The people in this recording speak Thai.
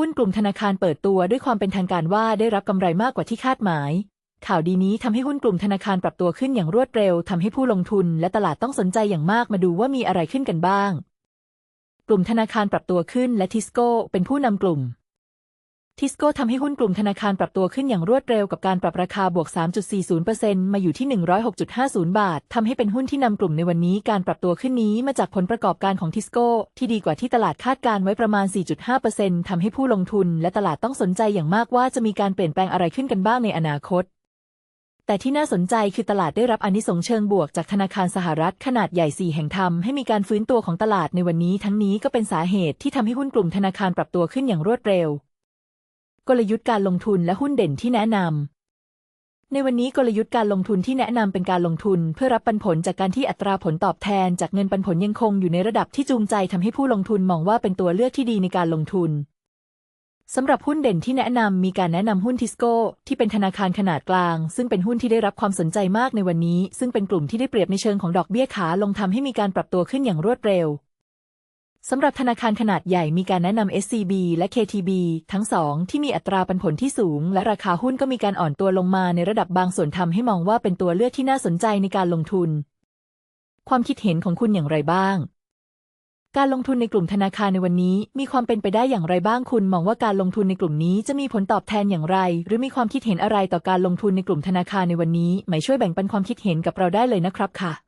หุ้นกลุ่มธนาคารเปิดตัวด้วยความเป็นทางการว่าได้รับกำไรมากกว่าที่คาดหมาย ข่าวดีนี้ทำให้หุ้นกลุ่มธนาคารปรับตัวขึ้นอย่างรวดเร็วทำให้ผู้ลงทุนและตลาดต้องสนใจอย่างมากมาดูว่ามีอะไรขึ้นกันบ้าง กลุ่มธนาคารปรับตัวขึ้นและทิสโก้เป็นผู้นำกลุ่ม ทิสโก้ทำให้หุ้นกลุ่มธนาคารปรับตัวขึ้นอย่างรวดเร็วกับการปรับราคาบวก 3.40%มาอยู่ที่ 106.50 บาท ทำให้เป็นหุ้นที่นำกลุ่มในวันนี้การปรับตัวขึ้นนี้มาจากผลประกอบการของทิสโก้ ที่ดีกว่าที่ตลาดคาดการไว้ประมาณ 4.5%ทำให้ผู้ลงทุนและตลาดต้องสนใจอย่างมากว่าจะมีการเปลี่ยนแปลงอะไรขึ้นกันบ้างในอนาคตแต่ที่น่าสนใจคือตลาดได้รับอนิสงเชิงบวกจากธนาคารสหรัฐขนาดใหญ่ 4 แห่งทำให้มีการฟื้นตัวของตลาดในวันนี้ ทั้งนี้ก็เป็นสาเหตุที่ทำให้หุ้นกลุ่มธนาคารปรับตัวขึ้นอย่างรวดเร็ว กลยุทธ์การลงทุนและหุ้นเด่นที่แนะนำ ในวันนี้กลยุทธ์การลงทุนที่แนะนำเป็นการลงทุน เพื่อรับปันผลจากการที่อัตราผลตอบแทนจากเงินปันผลยังคงอยู่ในระดับที่จูงใจทำให้ผู้ลงทุนมองว่าเป็นตัวเลือกที่ดีในการลงทุนสำหรับหุ้นเด่นที่แนะนำมีการแนะนำหุ้นทิสโก้ ที่เป็นธนาคารขนาดกลาง ซึ่งเป็นหุ้นที่ได้รับความสนใจมากในวันนี้ ซึ่งเป็นกลุ่มที่ได้เปรียบในเชิงของดอกเบี้ยขาลงทำให้มีการปรับตัวขึ้นอย่างรวดเร็ว สำหรับธนาคารขนาดใหญ่มีการแนะนำ SCB และ KTB ทั้งสองที่มีอัตราปันผลที่สูง และราคาหุ้นก็มีการอ่อนตัวลงมาในระดับบางส่วนทำให้มองว่าเป็นตัวเลือกที่น่าสนใจในการลงทุน ความคิดเห็นของคุณอย่างไรบ้าง การลงทุนในกลุ่มธนาคารในวันนี้ มีความเป็นไปได้อย่างไรบ้างคุณ มองว่าการลงทุนในกลุ่มนี้จะมีผลตอบแทนอย่างไร หรือมีความคิดเห็นอะไรต่อการลงทุนในกลุ่มธนาคารในวันนี้ไหมช่วยแบ่งปันความคิดเห็นกับเราได้เลยนะครับค่ะ